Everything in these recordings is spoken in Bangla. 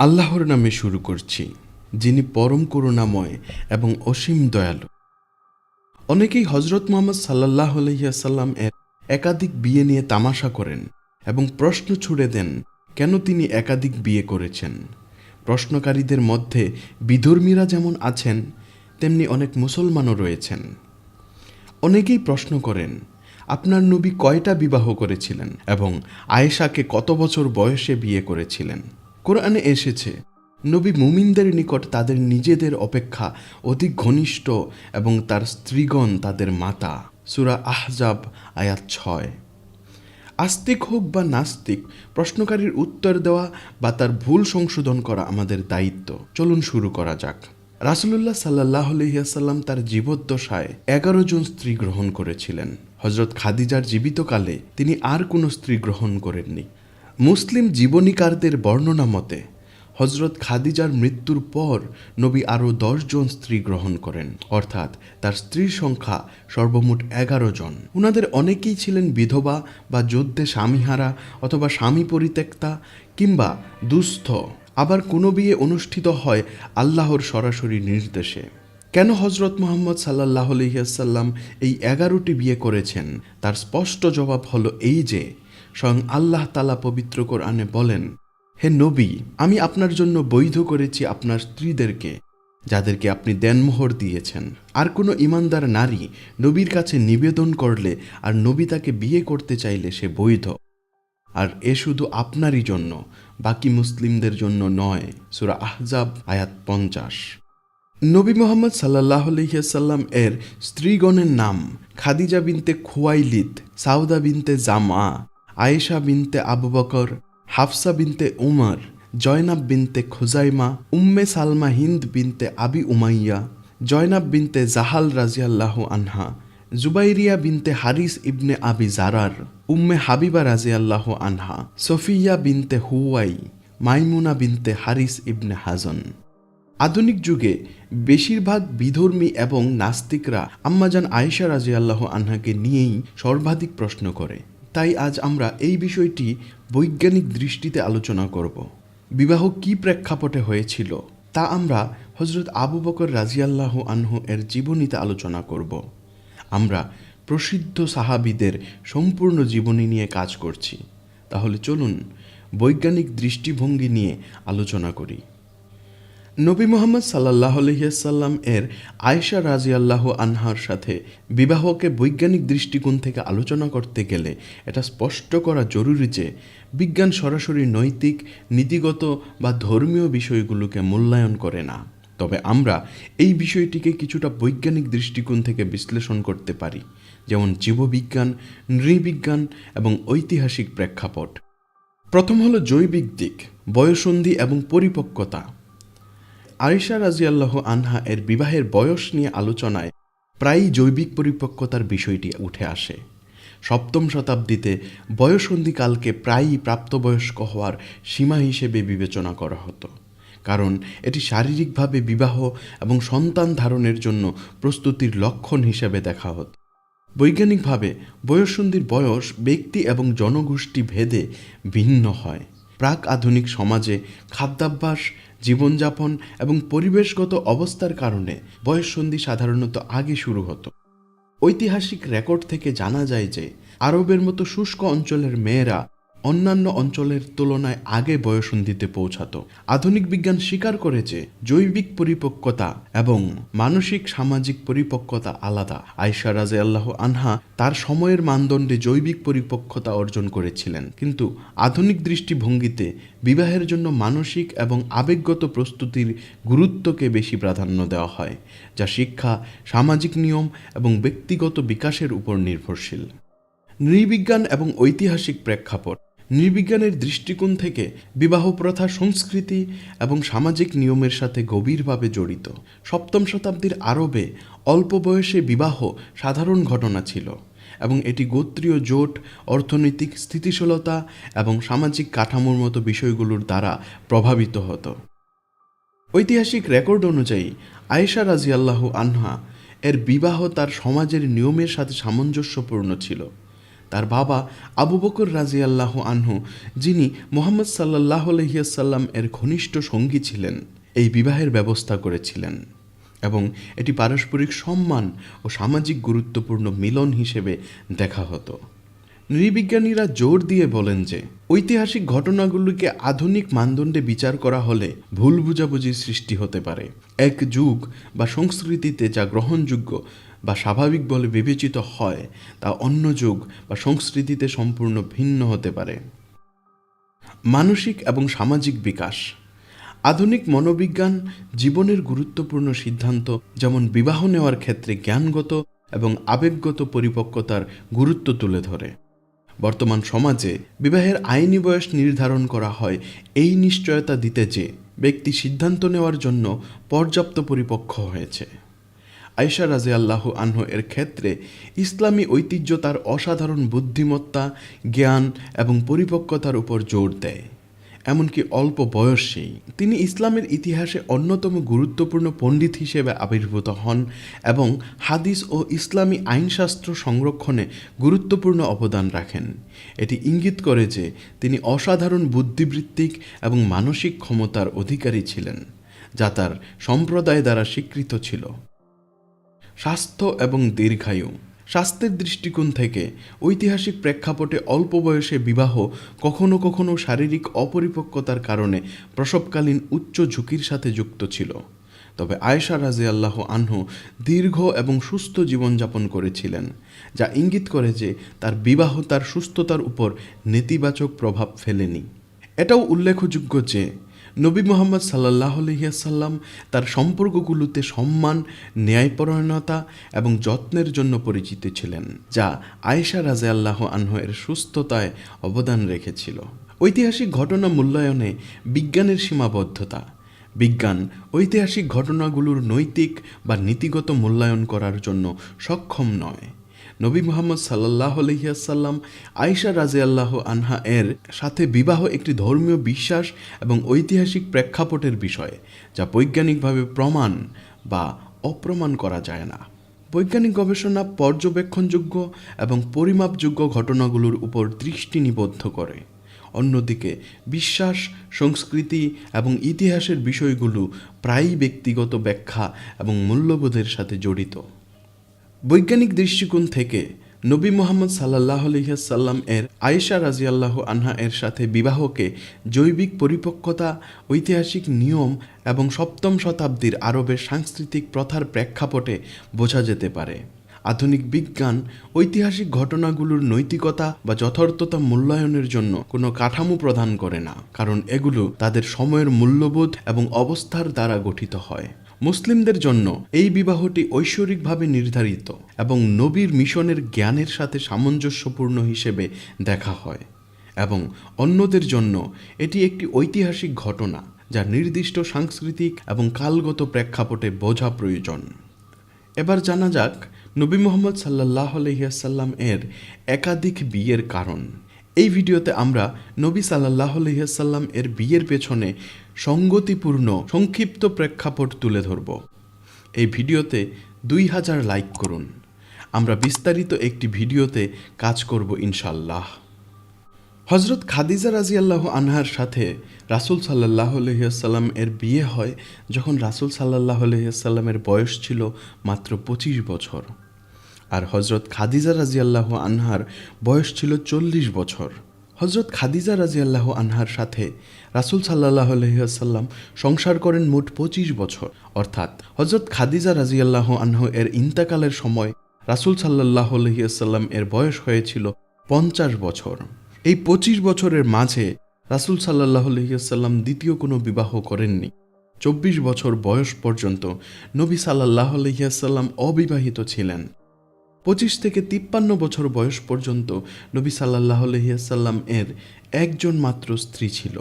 আল্লাহর নামে শুরু করছি, যিনি পরম করুণাময় এবং অসীম দয়ালু। অনেকেই হজরত মোহাম্মদ সাল্লাহ আলহিয়াসাল্লাম এর একাধিক বিয়ে নিয়ে তামাশা করেন এবং প্রশ্ন ছুড়ে দেন, কেন তিনি একাধিক বিয়ে করেছেন? প্রশ্নকারীদের মধ্যে বিধর্মীরা যেমন আছেন, তেমনি অনেক মুসলমানও রয়েছেন। অনেকেই প্রশ্ন করেন, আপনার নবী কয়টা বিবাহ করেছিলেন এবং আয়েশাকে কত বছর বয়সে বিয়ে করেছিলেন? কোরআনে এসেছে, নবী মুমিনদের নিকট তাদের নিজেদের অপেক্ষা অধিক ঘনিষ্ঠ এবং তার স্ত্রীগণ তাদের মাতা। সুরা আহজাব, আয়াত ছয়। আস্তিক হোক বা নাস্তিক, প্রশ্নকারীর উত্তর দেওয়া বা তার ভুল সংশোধন করা আমাদের দায়িত্ব। চলুন শুরু করা যাক। রাসুলুল্লাহ সাল্লাহ আলহিয়াসাল্লাম তার জীবদ্দশায় এগারো জন স্ত্রী গ্রহণ করেছিলেন। হজরত খাদিজার জীবিতকালে তিনি আর কোনো স্ত্রী গ্রহণ করেননি। মুসলিম জীবনীকারদের বর্ণনা মতে হজরত খাদিজার মৃত্যুর পর নবী আরও জন স্ত্রী গ্রহণ করেন, অর্থাৎ তার স্ত্রীর সংখ্যা সর্বমোট এগারো জন। উনাদের অনেকেই ছিলেন বিধবা বা যুদ্ধে স্বামীহারা অথবা স্বামী পরিত্যক্তা কিংবা দুস্থ। আবার কোনো বিয়ে অনুষ্ঠিত হয় আল্লাহর সরাসরি নির্দেশে। কেন হজরত মোহাম্মদ সাল্লাহ আলহিয়াসাল্লাম এই এগারোটি বিয়ে করেছেন? তার স্পষ্ট জবাব হলো এই যে স্বয়ং আল্লাহ তালা পবিত্র কোরআনে বলেন, হে নবী, আমি আপনার জন্য বৈধ করেছি আপনার স্ত্রীদেরকে, যাদেরকে আপনি দেনমোহর দিয়েছেন। আর কোনো ইমানদার নারী নবীর কাছে নিবেদন করলে আর নবী তাকে বিয়ে করতে চাইলে সে বৈধ। আর এ শুধু আপনারই জন্য, বাকি মুসলিমদের জন্য নয়। সুরা আহজাব, আয়াত পঞ্চাশ। নবী মোহাম্মদ সাল্লাহ আলহিয়াসাল্লাম এর স্ত্রীগণের নাম খাদিজা বিনতে খোয়াইলিদ সাউদা বিনতে জামা আয়েশা বিনতে আবু বকর, হাফসা বিনতে উমর, জয়নাব বিনতে খুজাইমা, উম্মে সালমা হিন্দ বিনতে আবি উমাইয়া, জয়নাব বিনতে জাহাল রাজিয়াল্লাহ আনহা, জুবাইরিয়া বিনতে হারিস ইবনে আবি জারার, উম্মে হাবিবা রাজিয়াল্লাহ আনহা, সফিয়া বিনতে হুয়াই মাইমুনা বিনতে হারিস ইবনে হাজন। আধুনিক যুগে বেশিরভাগ বিধর্মী এবং নাস্তিকরা আম্মাজান আয়েশা রাজিয়াল্লাহ আনহাকে নিয়েই সর্বাধিক প্রশ্ন করে। তাই আজ আমরা এই বিষয়টি বৈজ্ঞানিক দৃষ্টিতে আলোচনা করব। বিবাহ কি প্রেক্ষাপটে হয়েছিল তা আমরা হজরত আবু বকর রাজিয়াল্লাহ আনহু এর জীবনীতে আলোচনা করব। আমরা প্রসিদ্ধ সাহাবিদের সম্পূর্ণ জীবনী নিয়ে কাজ করছি। তাহলে চলুন বৈজ্ঞানিক দৃষ্টিভঙ্গি নিয়ে আলোচনা করি। নবী মোহাম্মদ সাল্লাহ আলহিয়াসাল্লাম এর আয়েশা রাজিয়াল্লাহ আনহার সাথে বিবাহকে বৈজ্ঞানিক দৃষ্টিকোণ থেকে আলোচনা করতে গেলে এটা স্পষ্ট করা জরুরি যে বিজ্ঞান সরাসরি নৈতিক, নীতিগত বা ধর্মীয় বিষয়গুলোকে মূল্যায়ন করে না। তবে আমরা এই বিষয়টিকে কিছুটা বৈজ্ঞানিক দৃষ্টিকোণ থেকে বিশ্লেষণ করতে পারি, যেমন জীববিজ্ঞান, নৃবিজ্ঞান এবং ঐতিহাসিক প্রেক্ষাপট। প্রথম হলো জৈবিক দিক, বয়সন্ধি এবং পরিপক্কতা। আয়েশা রাজিয়াল্লাহ আনহা এর বিবাহের বয়স নিয়ে আলোচনায় প্রায়ই জৈবিক পরিপক্কতার বিষয়টি উঠে আসে। সপ্তম শতাব্দীতে বয়সন্ধিকালকে প্রায়ই প্রাপ্তবয়স্ক হওয়ার সীমা হিসেবে বিবেচনা করা হতো। কারণ এটি শারীরিকভাবে বিবাহ এবং সন্তান ধারণের জন্য প্রস্তুতির লক্ষণ হিসেবে দেখা হতো। বৈজ্ঞানিকভাবে বয়ঃসন্ধির বয়স ব্যক্তি এবং জনগোষ্ঠী ভেদে ভিন্ন হয়। প্রাক আধুনিক সমাজে খাদ্যাভ্যাস জীবনযাপন এবং পরিবেশগত অবস্থার কারণে বয়ঃসন্ধি সাধারণত আগে শুরু হতো। ঐতিহাসিক রেকর্ড থেকে জানা যায় যে, আরবের মতো শুষ্ক অঞ্চলের মেয়েরা অন্যান্য অঞ্চলের তুলনায় আগে বয়সন্ধিতে পৌঁছাতো। আধুনিক বিজ্ঞান স্বীকার করেছে, জৈবিক পরিপক্কতা এবং মানসিক সামাজিক পরিপক্কতা আলাদা। আয়সা রাজে আল্লাহ আনহা তার সময়ের মানদণ্ডে জৈবিক পরিপক্কতা অর্জন করেছিলেন। কিন্তু আধুনিক দৃষ্টিভঙ্গিতে বিবাহের জন্য মানসিক এবং আবেগগত প্রস্তুতির গুরুত্বকে বেশি প্রাধান্য দেওয়া হয়, যা শিক্ষা, সামাজিক নিয়ম এবং ব্যক্তিগত বিকাশের উপর নির্ভরশীল। নৃবিজ্ঞান এবং ঐতিহাসিক প্রেক্ষাপট নৃবিজ্ঞানের দৃষ্টিকোণ থেকে বিবাহ প্রথা, সংস্কৃতি এবং সামাজিক নিয়মের সাথে গভীরভাবে জড়িত। সপ্তম শতাব্দীর আরবে অল্প বয়সে বিবাহ সাধারণ ঘটনা ছিল এবং এটি গোত্রীয় জোট, অর্থনৈতিক স্থিতিশীলতা এবং সামাজিক কাঠামোর মতো বিষয়গুলোর দ্বারা প্রভাবিত হতো। ঐতিহাসিক রেকর্ড অনুযায়ী আয়েশা রাজিয়াল্লাহু আনহা এর বিবাহ তার সমাজের নিয়মের সাথে সামঞ্জস্যপূর্ণ ছিল। তার বাবা আবু বকর রাজি আল্লাহ আনহু, যিনি মোহাম্মদ সাল্লাহ আলহিয়াসাল্লাম এর ঘনিষ্ঠ সঙ্গী ছিলেন, এই বিবাহের ব্যবস্থা করেছিলেন এবং এটি পারস্পরিক সম্মান ও সামাজিক গুরুত্বপূর্ণ মিলন হিসেবে দেখা হতো। নৃবিজ্ঞানীরা জোর দিয়ে বলেন যে, ঐতিহাসিক ঘটনাগুলিকে আধুনিক মানদণ্ডে বিচার করা হলে ভুল বুঝাবুঝির সৃষ্টি হতে পারে। এক যুগ বা সংস্কৃতিতে যা গ্রহণযোগ্য বা স্বাভাবিক বলে বিবেচিত হয়, তা অন্য যুগ বা সংস্কৃতিতে সম্পূর্ণ ভিন্ন হতে পারে। মানসিক এবং সামাজিক বিকাশ। আধুনিক মনোবিজ্ঞান জীবনের গুরুত্বপূর্ণ সিদ্ধান্ত, যেমন বিবাহ নেওয়ার ক্ষেত্রে জ্ঞানগত এবং আবেগগত পরিপক্কতার গুরুত্ব তুলে ধরে। বর্তমান সমাজে বিবাহের আইনি বয়স নির্ধারণ করা হয়, এই নিশ্চয়তা দিতে যে ব্যক্তি সিদ্ধান্ত নেওয়ার জন্য পর্যাপ্ত পরিপক্ক হয়েছে। আয়সা রাজে আল্লাহ আনহ এর ক্ষেত্রে ইসলামী ঐতিহ্য তার অসাধারণ বুদ্ধিমত্তা, জ্ঞান এবং পরিপক্কতার উপর জোর দেয়। এমনকি অল্প বয়সেই তিনি ইসলামের ইতিহাসে অন্যতম গুরুত্বপূর্ণ পণ্ডিত হিসেবে আবির্ভূত হন এবং হাদিস ও ইসলামী আইনশাস্ত্র সংরক্ষণে গুরুত্বপূর্ণ অবদান রাখেন। এটি ইঙ্গিত করে যে তিনি অসাধারণ বুদ্ধিবৃত্তিক এবং মানসিক ক্ষমতার অধিকারী ছিলেন, যা তার সম্প্রদায় দ্বারা স্বীকৃত ছিল। স্বাস্থ্য এবং দীর্ঘায়ু। স্বাস্থ্যের দৃষ্টিকোণ থেকে ঐতিহাসিক প্রেক্ষাপটে অল্প বয়সে বিবাহ কখনো কখনো শারীরিক অপরিপক্কতার কারণে প্রসবকালীন উচ্চ ঝুঁকির সাথে যুক্ত ছিল। তবে আয়েশা রাজে আল্লাহ আনহু দীর্ঘ এবং সুস্থ জীবনযাপন করেছিলেন, যা ইঙ্গিত করে যে তার বিবাহ তার সুস্থতার উপর নেতিবাচক প্রভাব ফেলেনি। এটাও উল্লেখযোগ্য যে নবী মোহাম্মদ সাল্লাহ আলহিয়াসাল্লাম তার সম্পর্কগুলোতে সম্মান, ন্যায়পরায়ণতা এবং যত্নের জন্য পরিচিত ছিলেন, যা আয়েশা রাজে আল্লাহ আনহ এর সুস্থতায় অবদান রেখেছিল। ঐতিহাসিক ঘটনা মূল্যায়নে বিজ্ঞানের সীমাবদ্ধতা, বিজ্ঞান ঐতিহাসিক ঘটনাগুলোর নৈতিক বা নীতিগত মূল্যায়ন করার জন্য সক্ষম নয়। নবী মোহাম্মদ সাল্লাহ আলহিয়াসাল্লাম আয়েশা রাজে আল্লাহ আনহা এর সাথে বিবাহ একটি ধর্মীয় বিশ্বাস এবং ঐতিহাসিক প্রেক্ষাপটের বিষয়, যা বৈজ্ঞানিকভাবে প্রমাণ বা অপ্রমাণ করা যায় না। বৈজ্ঞানিক গবেষণা পর্যবেক্ষণযোগ্য এবং পরিমাপযোগ্য ঘটনাগুলোর উপর দৃষ্টি নিবদ্ধ করে। অন্যদিকে, বিশ্বাস, সংস্কৃতি এবং ইতিহাসের বিষয়গুলো প্রায়ই ব্যক্তিগত ব্যাখ্যা এবং মূল্যবোধের সাথে জড়িত। বৈজ্ঞানিক দৃষ্টিকোণ থেকে নবী মোহাম্মদ সাল্লাহ আলহিহাসাল্লাম এর আয়েশা রাজিয়াল্লাহ আনহা এর সাথে বিবাহকে জৈবিক পরিপক্কতা, ঐতিহাসিক নিয়ম এবং সপ্তম শতাব্দীর আরবের সাংস্কৃতিক প্রথার প্রেক্ষাপটে বোঝা যেতে পারে। আধুনিক বিজ্ঞান, ঐতিহাসিক ঘটনাগুলোর নৈতিকতা বা যথার্থতা মূল্যায়নের জন্য কোনো কাঠামো প্রদান করে না, কারণ এগুলো তাদের সময়ের মূল্যবোধ এবং অবস্থার দ্বারা গঠিত হয়। মুসলিমদের জন্য এই বিবাহটি ঐশ্বরিকভাবে নির্ধারিত এবং নবীর মিশনের জ্ঞানের সাথে সামঞ্জস্যপূর্ণ হিসেবে দেখা হয় এবং অন্যদের জন্য এটি একটি ঐতিহাসিক ঘটনা যা নির্দিষ্ট সাংস্কৃতিক এবং কালগত প্রেক্ষাপটে বোঝা প্রয়োজন। এবার জানা যাক নবী মোহাম্মদ সাল্লাহ আলহিয়াসাল্লাম এর একাধিক বিয়ের কারণ। এই ভিডিওতে আমরা নবী সাল্লাহ আলহিয়াসাল্লাম এর বিয়ের পেছনে সঙ্গতিপূর্ণ, সংক্ষিপ্ত প্রেক্ষাপট তুলে ধরব। এই ভিডিওতে দুই হাজার লাইক করুন। আমরা বিস্তারিত একটি ভিডিওতে কাজ করব ইনশাল্লাহ হজরত খাদিজা রাজিয়াল্লাহ আনহার সাথে রাসুল সাল্লাহ আলহিহাসাল্লাম এর বিয়ে হয়, যখন রাসুল সাল্লাহ আলহিহাসাল্লামের বয়স ছিল মাত্র পঁচিশ বছর। আর হজরত খাদিজা রাজিয়াল্লাহ আনহার বয়স ছিল চল্লিশ বছর। হজরত খাদিজা রাজিয়াল্লাহ আনহার সাথে রাসুল সাল্লাহ আলহিহাসাল্লাম সংসার করেন মোট পঁচিশ বছর। অর্থাৎ হজরত খাদিজা রাজিয়াল্লাহ আনহ এর ইন্তাকালের সময় রাসুল সাল্লাহ আলহিহাসাল্লাম এর বয়স হয়েছিল পঞ্চাশ বছর। এই পঁচিশ বছরের মাঝে রাসুল সাল্লাহ আলহিহাসাল্লাম দ্বিতীয় কোনো বিবাহ করেননি। চব্বিশ বছর বয়স পর্যন্ত নবী সাল্লাহ আলহিহাসাল্লাম অবিবাহিত ছিলেন। পঁচিশ থেকে তিপ্পান্ন বছর বয়স পর্যন্ত নবী সাল্লাহ আলহিহাসাল্লাম এর একজন মাত্র স্ত্রী ছিল।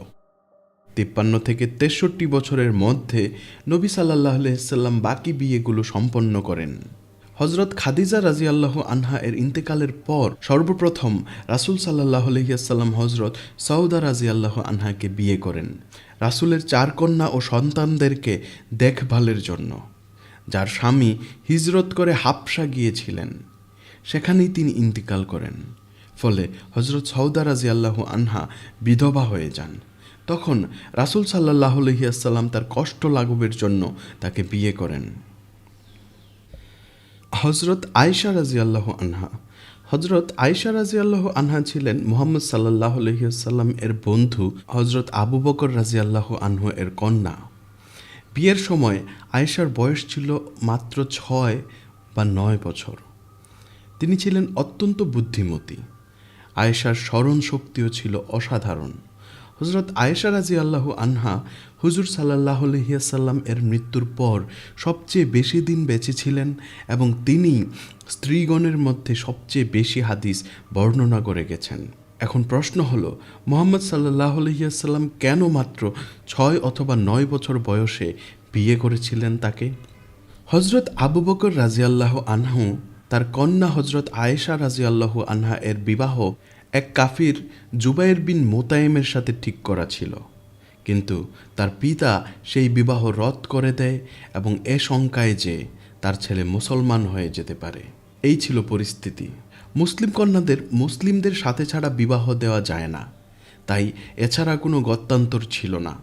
তিপ্পান্ন থেকে তেষট্টি বছরের মধ্যে নবী সাল্লাহ আলহিহাল্লাম বাকি বিয়েগুলো সম্পন্ন করেন। হজরত খাদিজা রাজি আল্লাহ আনহা এর ইন্তেকালের পর সর্বপ্রথম রাসুল সাল্লাহ আলহিয়াসাল্লাম হজরত সৌদা রাজি আল্লাহ আনহাকে বিয়ে করেন। রাসুলের চার কন্যা ও সন্তানদেরকে দেখভালের জন্য। যার স্বামী হিজরত করে হাপসা গিয়েছিলেন। সেখানেই তিনি ইন্তিকাল করেন। ফলে হজরত সৌদা রাজি আল্লাহ আনহা বিধবা হয়ে যান। তখন রাসুল সাল্লাহ আলহিয়াসাল্লাম তার কষ্ট লাঘবের জন্য তাকে বিয়ে করেন। হজরত আয়সা রাজি আল্লাহ আনহা। হজরত আয়সা রাজি আল্লাহ আনহা ছিলেন মোহাম্মদ সাল্লাহ আলহিহাসাল্লাম এর বন্ধু হজরত আবু বকর রাজি আল্লাহ আনহু এর কন্যা। বিয়ের সময় আয়েশার বয়স ছিল মাত্র ছয় বা নয় বছর। তিনি ছিলেন অত্যন্ত বুদ্ধিমতী। আয়েশার স্মরণ শক্তিও ছিল অসাধারণ। হজরত আয়েশা রাজি আল্লাহ আনহা হুজুর সাল্লাহ আলহিয়াসাল্লাম এর মৃত্যুর পর সবচেয়ে বেশি দিন বেঁচে ছিলেন এবং তিনি স্ত্রীগণের মধ্যে সবচেয়ে বেশি হাদিস বর্ণনা করে গেছেন। এখন প্রশ্ন হলো, মোহাম্মদ সাল্লাহ আলহিয়াসাল্লাম কেন মাত্র ছয় অথবা নয় বছর বয়সে বিয়ে করেছিলেন তাকে? হজরত আবু বকর রাজিয়াল্লাহ আনহু, তার কন্যা হজরত আয়েশা রাজিয়াল্লাহ আনহা এর বিবাহ এক কাফির জুবাইর বিন মোতায়েমের সাথে ঠিক করা ছিল। কিন্তু তার পিতা সেই বিবাহ রদ করে দেয় এবং এ শঙ্কায় যে তার ছেলে মুসলমান হয়ে যেতে পারে। এই ছিল পরিস্থিতি। মুসলিম কন্যাদের মুসলিমদের সাথে ছাড়া বিবাহ দেওয়া যায় না। তাই এছাড়া কোনো গত্যান্তর ছিল না।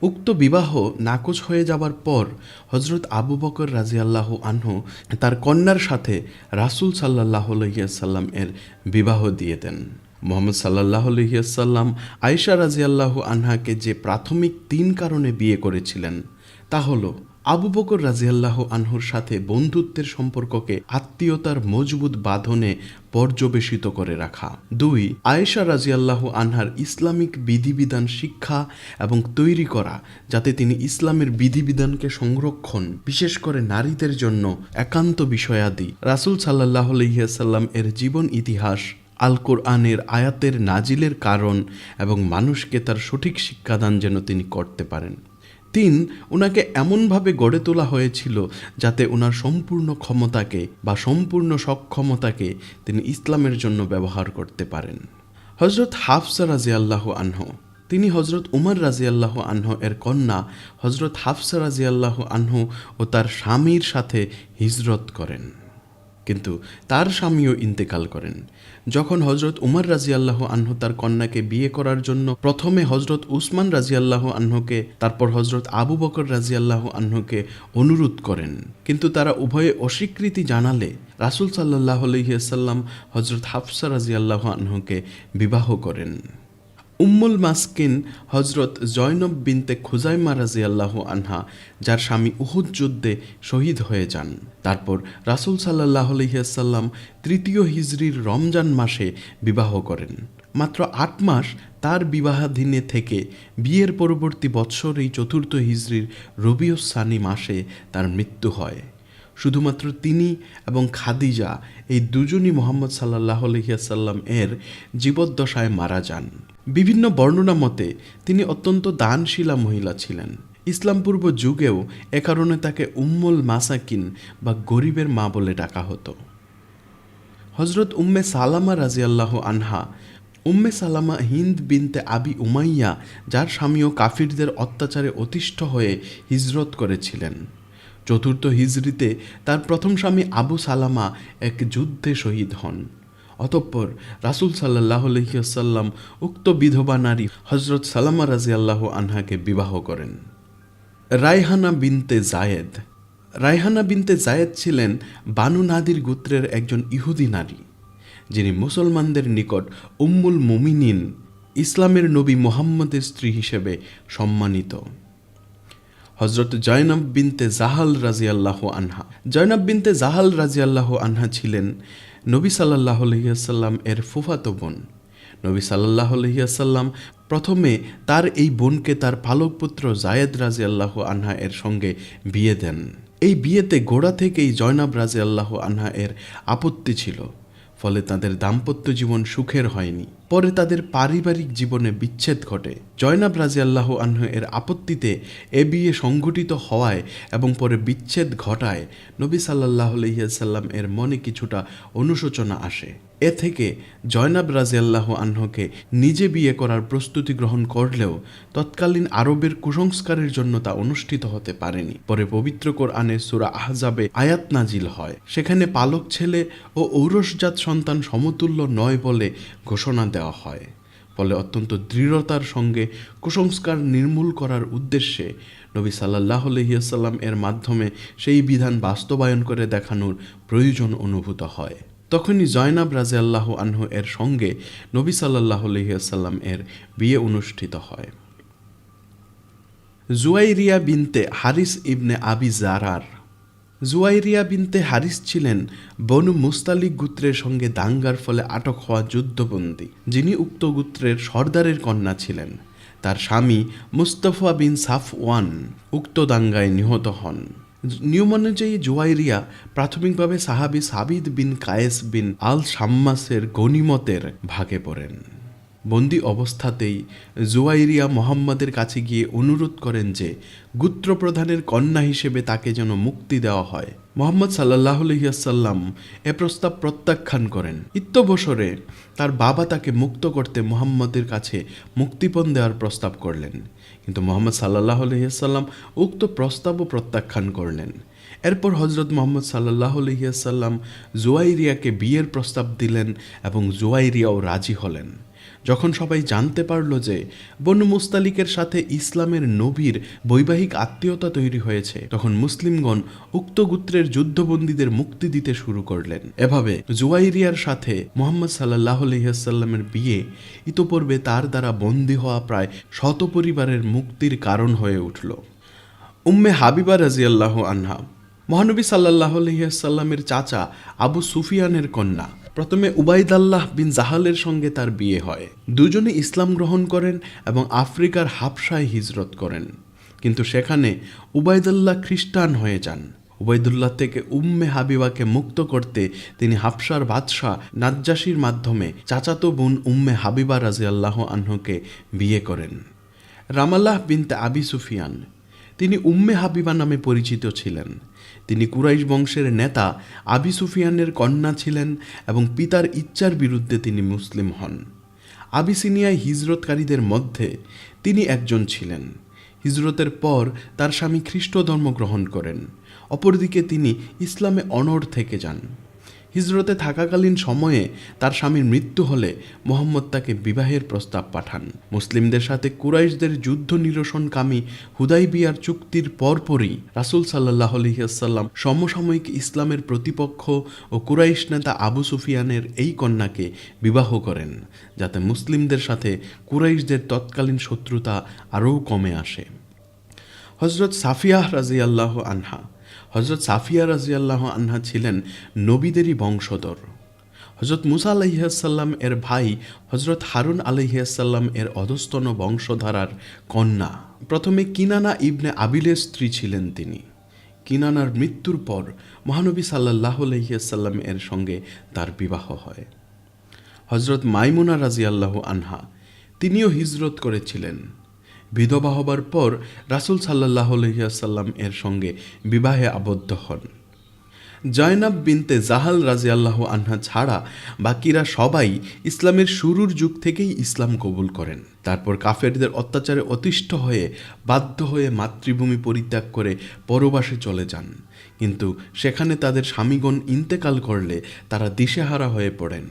উক্ত বিবাহ নাকচ হয়ে যাবার পর হজরত আবু বকর রাজিয়াল্লাহু আনহু তার কন্যার সাথে রাসুল সাল্লাহ সাল্লাম এর বিবাহ দিয়ে দেন। মোহাম্মদ সাল্লাহ আলহিয়াসাল্লাম আয়সা রাজিয়াল্লাহু আনহাকে যে প্রাথমিক তিন কারণে বিয়ে করেছিলেন, তা হল আবু বকর রাজিয়াল্লাহ আনহুর সাথে বন্ধুত্বের সম্পর্ককে আত্মীয়তার মজবুত বাঁধনে পর্যবেসিত করে রাখা। দুই, আয়েশা রাজিয়াল্লাহ আনহার ইসলামিক বিধিবিধান শিক্ষা এবং তৈরি করা, যাতে তিনি ইসলামের বিধিবিধানকে সংরক্ষণ, বিশেষ করে নারীদের জন্য একান্ত বিষয়াদি। রাসুল সাল্লাহ আলহিয়াসাল্লাম এর জীবন ইতিহাস আল কোরআনের আয়াতের নাজিলের কারণ এবং মানুষকে তার সঠিক শিক্ষাদান যেন তিনি করতে পারেন। তিন ওনাকে এমনভাবে গড়ে তোলা হয়েছিল যাতে ওনার সম্পূর্ণ ক্ষমতাকে বা সম্পূর্ণ সক্ষমতাকে তিনি ইসলামের জন্য ব্যবহার করতে পারেন। হজরত হাফসা রাজি আল্লাহ আনহ, তিনি হজরত উমর রাজি আল্লাহ আনহ এর কন্যা হজরত হাফসা রাজি আল্লাহ আনহ ও তার স্বামীর সাথে হিজরত করেন। কিন্তু তার স্বামীও ইন্তেকাল করেন। যখন হজরত উমর রাজি আল্লাহ আহ্ন তার কন্যাকে বিয়ে করার জন্য প্রথমে হজরত উসমান রাজি আল্লাহ আহ্নকে তারপর হজরত আবু বকর রাজি আল্লাহ আহ্নকে অনুরোধ করেন। কিন্তু তারা উভয়ে অস্বীকৃতি জানালে রাসুল সাল্লাহ আলহিয়াসাল্লাম হজরত হাফসা রাজি আল্লাহ আহ্নকে বিবাহ করেন। উম্মুল মাসকিন হজরত জয়নব বিনতে খুজাইমা রাজি আল্লাহ আনহা, যার স্বামী উহুদ যুদ্ধে শহীদ হয়ে যান। তারপর রাসুল সাল্লাহ আলহিয়াসাল্লাম তৃতীয় হিজরির রমজান মাসে বিবাহ করেন। মাত্র আট মাস তার বিবাহাধীনে থেকে বিয়ের পরবর্তী বৎসর এই চতুর্থ হিজরির রবিউসানি মাসে তার মৃত্যু হয়। শুধুমাত্র তিনি এবং খাদিজা, এই দুজনই মোহাম্মদ সাল্লাহ আলহিয়াসাল্লাম এর জীবদ্দশায় মারা যান। বিভিন্ন বর্ণনা মতে, তিনি অত্যন্ত দানশীলা মহিলা ছিলেন। ইসলাম পূর্ব যুগেও এ কারণে তাকে উম্মুল মাসাকিন বা গরিবের মা বলে ডাকা হতো। হজরত উম্মে সালামা রাজিয়াল্লাহ আনহা, উম্মে সালামা হিন্দ বিনতে আবি উমাইয়া, যার স্বামীও কাফিরদের অত্যাচারে অতিষ্ঠ হয়ে হিজরত করেছিলেন। চতুর্থ হিজরিতে তার প্রথম স্বামী আবু সালামা এক যুদ্ধে শহীদ হন। অতঃপর রাসুল সাল্লাহ আলহিসাল্লাম উক্ত বিধবা নারী হজরত সালামা রাজি আল্লাহ আনহাকে বিবাহ করেন। রায়হানা বিনতে জায়েদ। রায়হানা বিনতে জায়েদ ছিলেন বানু নাদির গোত্রের একজন ইহুদি নারী, যিনি মুসলমানদের নিকট উম্মুল মুমিনিন, ইসলামের নবী মোহাম্মদের স্ত্রী হিসেবে সম্মানিত। হজরত জয়নব বিনতে জাহাল রাজিয়াল্লাহ আনহা। জয়নব বিনতে জাহাল রাজিয়াল্লাহ আনহা ছিলেন নবী সাল্লাহ আলহিয়াসাল্লাম এর ফুফাতো বোন। নবী সাল্লাহ আলহিয়াসাল্লাম প্রথমে তার এই বোনকে তার পালক পুত্র জায়েদ রাজি আল্লাহ আনহা এর সঙ্গে বিয়ে দেন। এই বিয়েতে গোড়া থেকেই জয়নাব রাজি আল্লাহ আনহা এর আপত্তি ছিল। ফলে তাদের দাম্পত্য জীবন সুখের হয়নি। পরে তাদের পারিবারিক জীবনে বিচ্ছেদ ঘটে। জয়নাব রাজি আল্লাহ আনহ এর আপত্তিতে এ বিয়ে সংঘটিত হওয়ায় এবং পরে বিচ্ছেদ ঘটায় নবী সাল্লাহ আলহিয়াসাল্লাম এর মনে কিছুটা অনুশোচনা আসে। এ থেকে জয়নাব রাজিয়াল্লাহ আহ্নকে নিজে বিয়ে করার প্রস্তুতি গ্রহণ করলেও তৎকালীন আরবের কুসংস্কারের জন্য তা অনুষ্ঠিত হতে পারেনি। পরে পবিত্র কোরআনে সুরা আহজাবে আয়াত নাজিল হয়। সেখানে পালক ছেলে ও ঔরসজাত সন্তান সমতুল্য নয় বলে ঘোষণা দেওয়া হয়। ফলে অত্যন্ত দৃঢ়তার সঙ্গে কুসংস্কার নির্মূল করার উদ্দেশ্যে নবী সাল্লাহ আলহিয়াসাল্লাম এর মাধ্যমে সেই বিধান বাস্তবায়ন করে দেখানোর প্রয়োজন অনুভূত হয়। তখনই জয়নাব রাজে আল্লাহ আনহু এর সঙ্গে নবী সাল্লাহ আলহিয়াসাল্লাম এর বিয়ে অনুষ্ঠিত হয়। জুয়াইরিয়া বিনতে হারিস ইবনে আবি জারার। জুয়াইরিয়া বিনতে হারিস ছিলেন বনু মুস্তালিক গোত্রের সঙ্গে দাঙ্গার ফলে আটক হওয়া যুদ্ধবন্দী, যিনি উক্ত গোত্রের সর্দারের কন্যা ছিলেন। তার স্বামী মুস্তফা বিন সাফওয়ান উক্ত দাঙ্গায় নিহত হন। নিয়ম অনুযায়ী জুয়াইরিয়া প্রাথমিকভাবে সাহাবি সাবিদ বিন কায়েস বিন আল সাম্মাসের গনিমতের ভাগে পড়েন। বন্দি অবস্থাতেই জুয়াইরিয়া মোহাম্মদের কাছে গিয়ে অনুরোধ করেন যে গুত্রপ্রধানের কন্যা হিসেবে তাকে যেন মুক্তি দেওয়া হয়। মোহাম্মদ সাল্লাহ আলহিয়াসাল্লাম এ প্রস্তাব প্রত্যাখ্যান করেন। ইত্যবসরে তার বাবা তাকে মুক্ত করতে মোহাম্মদের কাছে মুক্তিপণ দেওয়ার প্রস্তাব করলেন। কিন্তু মোহাম্মদ সাল্লাহ আলহিয়াসাল্লাম উক্ত প্রস্তাবও প্রত্যাখ্যান করলেন। এরপর হজরত মোহাম্মদ সাল্লাহ আলহিয়াসাল্লাম জুয়াইরিয়াকে বিয়ের প্রস্তাব দিলেন এবং জুয়াইরিয়াও রাজি হলেন। যখন সবাই জানতে পারল যে বনু মুস্তালিকের সাথে ইসলামের নবীর বৈবাহিক আত্মীয়তা তৈরি হয়েছে, তখন মুসলিমগণ উক্ত গোত্রের যুদ্ধবন্দীদের মুক্তি দিতে শুরু করলেন। এভাবে জুয়াইরিয়ার সাথে মোহাম্মদ সাল্লাহ আলহিহাসাল্লামের বিয়ে ইতোপূর্বে তার দ্বারা বন্দী হওয়া প্রায় শত পরিবারের মুক্তির কারণ হয়ে উঠল। উম্মে হাবিবা রাজিয়াল্লাহ আনহা, মহানবী সাল্লাহ আলহিহাসাল্লামের চাচা আবু সুফিয়ানের কন্যা প্রথমে উবাইদাল্লাহ বিন জাহালের সঙ্গে তার বিয়ে হয়। দুজনে ইসলাম গ্রহণ করেন এবং আফ্রিকার হাবসায় হিজরত করেন। কিন্তু সেখানে উবাইদুল্লাহ খ্রিস্টান হয়ে যান। উবাইদুল্লাহ থেকে উম্মে হাবিবাকে মুক্ত করতে তিনি হাফসার বাদশাহ নাজ্জাসির মাধ্যমে চাচাতো বোন উম্মে হাবিবা রাজি আল্লাহ আহ্নকে বিয়ে করেন। রামাল্লাহ বিনতে আবি সুফিয়ান। তিনি উম্মে হাবিবা নামে পরিচিত ছিলেন। তিনি কুরাইশ বংশের নেতা আবি সুফিয়ানের কন্যা ছিলেন এবং পিতার ইচ্ছার বিরুদ্ধে তিনি মুসলিম হন। আবিসিনিয়ায় হিজরতকারীদের মধ্যে তিনি একজন ছিলেন। হিজরতের পর তার স্বামী খ্রিস্ট ধর্ম গ্রহণ করেন। অপরদিকে তিনি ইসলামে অনড় থেকে যান। হিজরতে থাকাকালীন সময়ে তার স্বামীর মৃত্যু হলে মোহাম্মদ তাকে বিবাহের প্রস্তাব পাঠান। মুসলিমদের সাথে কুরাইশদের যুদ্ধ নিরসনকামী হুদাই বিয়ার চুক্তির পরপরই রাসুল সাল্লাহ আলহিয়াসাল্লাম সমসাময়িক ইসলামের প্রতিপক্ষ ও কুরাইশ নেতা আবু সুফিয়ানের এই কন্যাকে বিবাহ করেন, যাতে মুসলিমদের সাথে কুরাইশদের তৎকালীন শত্রুতা আরও কমে আসে। হজরত সাফিয়াহ রাজিয়াল্লাহ আনহা হজরত সাফিয়া রাজিয়াল্লাহ আনহা ছিলেন নবীদেরই বংশধর। হজরত মুসা আলহিয়াসাল্লাম এর ভাই হজরত হারুন আলহিয়াসাল্লাম এর অধস্তন বংশধারার কন্যা। প্রথমে কিনানা ইবনে আবিলের স্ত্রী ছিলেন তিনি। কিনানার মৃত্যুর পর মহানবী সাল্লাহ আলহিয়াসাল্লাম এর সঙ্গে তার বিবাহ হয়। হজরত মাইমুনা রাজিয়াল্লাহ আনহা, তিনিও হিজরত করেছিলেন। বিধবা হবার পর রাসুল সাল্লাহ আলহিয়াসাল্লাম এর সঙ্গে বিবাহে আবদ্ধ হন। জয়নাব বিনতে জাহাল রাজিয়াল্লাহ আনহা ছাড়া বাকিরা সবাই ইসলামের শুরুর যুগ থেকেই ইসলাম কবুল করেন। তারপর কাফেরদের অত্যাচারে অতিষ্ঠ হয়ে বাধ্য হয়ে মাতৃভূমি পরিত্যাগ করে পরবাসে চলে যান। কিন্তু সেখানে তাদের স্বামীগণ ইন্তেকাল করলে তারা দিশেহারা হয়ে পড়েন।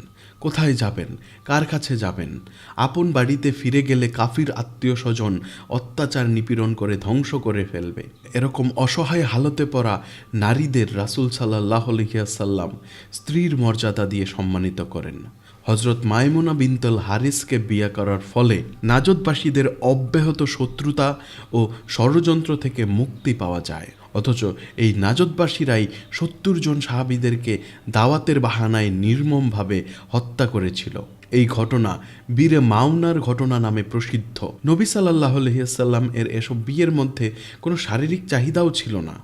কোথায় যাবেন? কার কাছে যাবেন? আপন বাড়িতে ফিরে গেলে কাফির আত্মীয় স্বজন অত্যাচার নিপীড়ন করে ধ্বংস করে ফেলবে। এরকম অসহায় হালতে পড়া নারীদের রাসুল সাল্লাহ আলহিয়াসাল্লাম স্ত্রীর মর্যাদা দিয়ে সম্মানিত করেন। হজরত মাইমুনা বিনতল হারিসকে বিয়ে করার ফলে নাজদবাসীদের অব্যাহত শত্রুতা ও ষড়যন্ত্র থেকে মুক্তি পাওয়া যায়। অথচ এই নাজদবাসীরাই সত্তর জন সাহাবিদেরকে দাওয়াতের বাহানায় নির্মমভাবে হত্যা করেছিল। এই ঘটনা বীরে মাউনার ঘটনা নামে প্রসিদ্ধ। নবী সাল্লাহ আলহিয়াসাল্লাম এর এসব বিয়ের মধ্যে কোনো শারীরিক চাহিদাও ছিল না।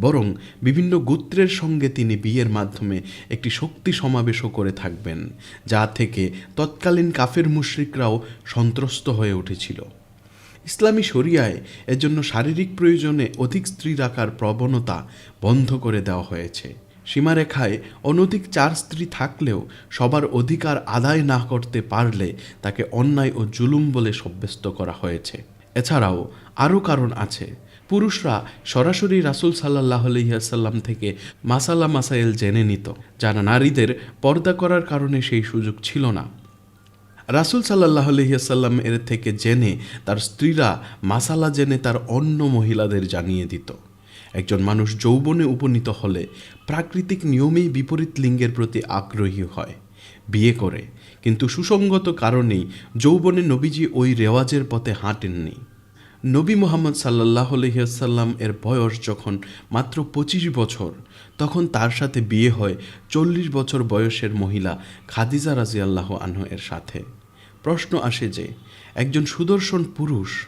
বরং বিভিন্ন গোত্রের সঙ্গে তিনি বিয়ের মাধ্যমে একটি শক্তি সমাবেশও করে থাকবেন, যা থেকে তৎকালীন কাফের মুশ্রিকরাও সন্ত্রস্ত হয়ে উঠেছিল। ইসলামী শরিয়ায় এর জন্য শারীরিক প্রয়োজনে অধিক স্ত্রী রাখার প্রবণতা বন্ধ করে দেওয়া হয়েছে। সীমারেখায় অনধিক চার স্ত্রী থাকলেও সবার অধিকার আদায় না করতে পারলে তাকে অন্যায় ও জুলুম বলে সাব্যস্ত করা হয়েছে। এছাড়াও আরও কারণ আছে। পুরুষরা সরাসরি রাসুল সাল্লাহ আলহিহাসাল্লাম থেকে মাসালা মাসাইল জেনে নিত, যারা নারীদের পর্দা করার কারণে সেই সুযোগ ছিল না। রাসুল সাল্লাহ আলহিয়াসাল্লাম এর থেকে জেনে তার স্ত্রীরা মাসালা জেনে তার অন্য মহিলাদের জানিয়ে দিত। একজন মানুষ যৌবনে উপনীত হলে প্রাকৃতিক নিয়মেই বিপরীত লিঙ্গের প্রতি আগ্রহী হয়। বিয়ে করে। কিন্তু সুসঙ্গত কারণেই যৌবনে নবীজি ওই রেওয়াজের পথে হাঁটেননি। নবী মোহাম্মদ সাল্লাহ আলহিহাসাল্লাম এর বয়স যখন মাত্র পঁচিশ বছর, তখন তার সাথে বিয়ে হয় চল্লিশ বছর বয়সের মহিলা খাদিজা রাজি আল্লাহ আনহ এর সাথে। প্রশ্ন আসে যে, একজন সুদর্শন পুরুষ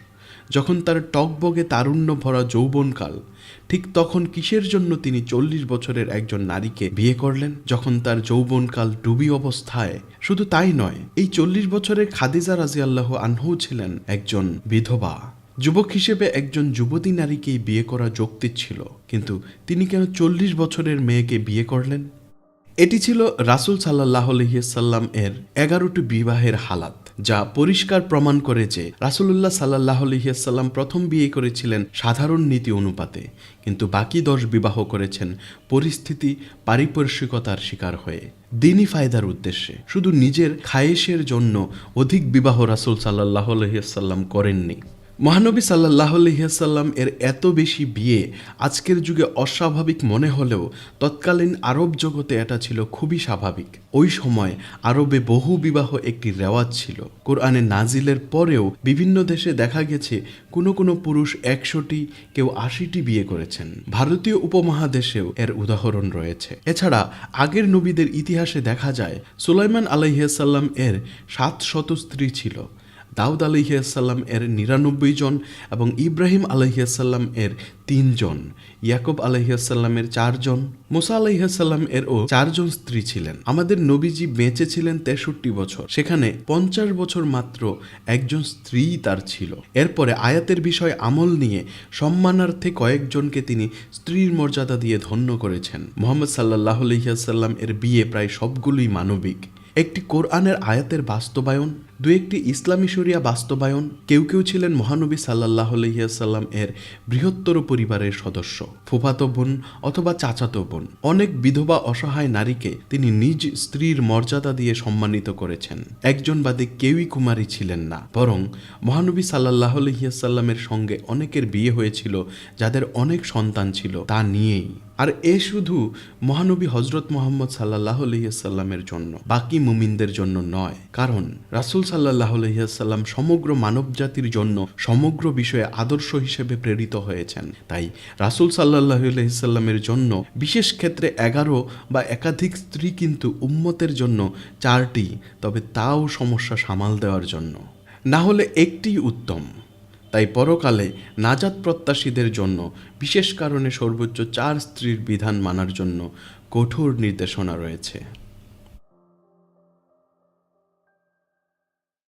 যখন তার টকবগে তারুণ্য ভরা যৌবনকাল, ঠিক তখন কিসের জন্য তিনি চল্লিশ বছরের একজন নারীকে বিয়ে করলেন? যখন তার যৌবনকাল ডুবি অবস্থায়, শুধু তাই নয়, এই চল্লিশ বছরের খাদিজা রাজিয়াল্লাহ আনহু ছিলেন একজন বিধবা। যুবক হিসেবে একজন যুবতী নারীকেই বিয়ে করা যৌক্তিক ছিল, কিন্তু তিনি কেন চল্লিশ বছরের মেয়েকে বিয়ে করলেন? এটি ছিল রাসুল সাল্লাহ সাল্লাম এর এগারোটি বিবাহের হালাত, যা পরিষ্কার প্রমাণ করে যে রাসুলুল্লাহ সাল্লাহ সাল্লাম প্রথম বিয়ে করেছিলেন সাধারণ নীতি অনুপাতে, কিন্তু বাকি দশ বিবাহ করেছেন পরিস্থিতি পারিপার্শ্বিকতার শিকার হয়ে। দিনই ফায়দার উদ্দেশ্যে, শুধু নিজের খায়েশের জন্য অধিক বিবাহ রাসুল সাল্লাহ সাল্লাম করেননি। মহানবী সাল্লাহ আলহিহাসাল্লাম এর এত বেশি বিয়ে আজকের যুগে অস্বাভাবিক মনে হলেও তৎকালীন আরব জগতে এটা ছিল খুবই স্বাভাবিক। ওই সময় আরবে বহু বিবাহ একটি রেওয়াজ ছিল। কোরআনে নাজিলের পরেও বিভিন্ন দেশে দেখা গেছে কোনো কোনো পুরুষ একশোটি কেউ আশিটি বিয়ে করেছেন। ভারতীয় উপমহাদেশেও এর উদাহরণ রয়েছে। এছাড়া আগের নবীদের ইতিহাসে দেখা যায়, সুলাইমান আলাইহাসাল্লাম এর সাত শত স্ত্রী ছিল। দাউদ আলহিয়াসাল্লাম এর নিরানব্বই জন এবং ইব্রাহিম আলহিয়াসাল্লাম এর তিনজন ইয়াকুব আলহিয়াসাল্লামের চারজন মোসা আলহিয়াসাল্লাম এর ও চারজন স্ত্রী ছিলেন। আমাদের নবীজি বেঁচে ছিলেন তেষট্টি বছর। সেখানে পঞ্চাশ বছর মাত্র একজন স্ত্রী তার ছিল। এরপরে আয়াতের বিষয় আমল নিয়ে সম্মানার্থে কয়েকজনকে তিনি স্ত্রীর মর্যাদা দিয়ে ধন্য করেছেন। মোহাম্মদ সাল্লাহ আলহিয়াসাল্লাম এর বিয়ে প্রায় সবগুলোই মানবিক। একটি কোরআনের আয়াতের বাস্তবায়ন দু একটি ইসলামী শরিয়া বাস্তবায়ন, কেউ কেউ ছিলেন মহানবী সাল্লাহ আলহিয়াসাল্লাম এর বৃহত্তর পরিবারের সদস্য, ফুফাতো বোন অথবা চাচাতো বোন। অনেক বিধবা অসহায় নারীকে তিনি নিজ স্ত্রীর মর্যাদা দিয়ে সম্মানিত করেছেন। একজন বাদে কেউই কুমারী ছিলেন না, বরং মহানবী সাল্লাহ আলহিয়াসাল্লামের সঙ্গে অনেকের বিয়ে হয়েছিল, যাদের অনেক সন্তান ছিল, তা নিয়েই। আর এ শুধু মহানবী হজরত মোহাম্মদ সাল্লাহ আলহিয়াসাল্লামের জন্য, বাকি মুমিনদের জন্য নয়, কারণ রাসুল সাল্লাহ আলহিয়াসাল্লাম সমগ্র মানবজাতির জন্য সমগ্র বিষয়ে আদর্শ হিসেবে প্রেরিত হয়েছেন। তাই রাসুল সাল্লাহ আলহিসাল্লামের জন্য বিশেষ ক্ষেত্রে এগারো বা একাধিক স্ত্রী কিন্তু উম্মতের জন্য চারটি, তবে তাও সমস্যা সামাল দেওয়ার জন্য। না হলে একটিই উত্তম। তাই পরকালে নাজাত প্রত্যাশীদের জন্য বিশেষ কারণে সর্বোচ্চ চার স্ত্রীর বিধান মানার জন্য কঠোর নির্দেশনা রয়েছে।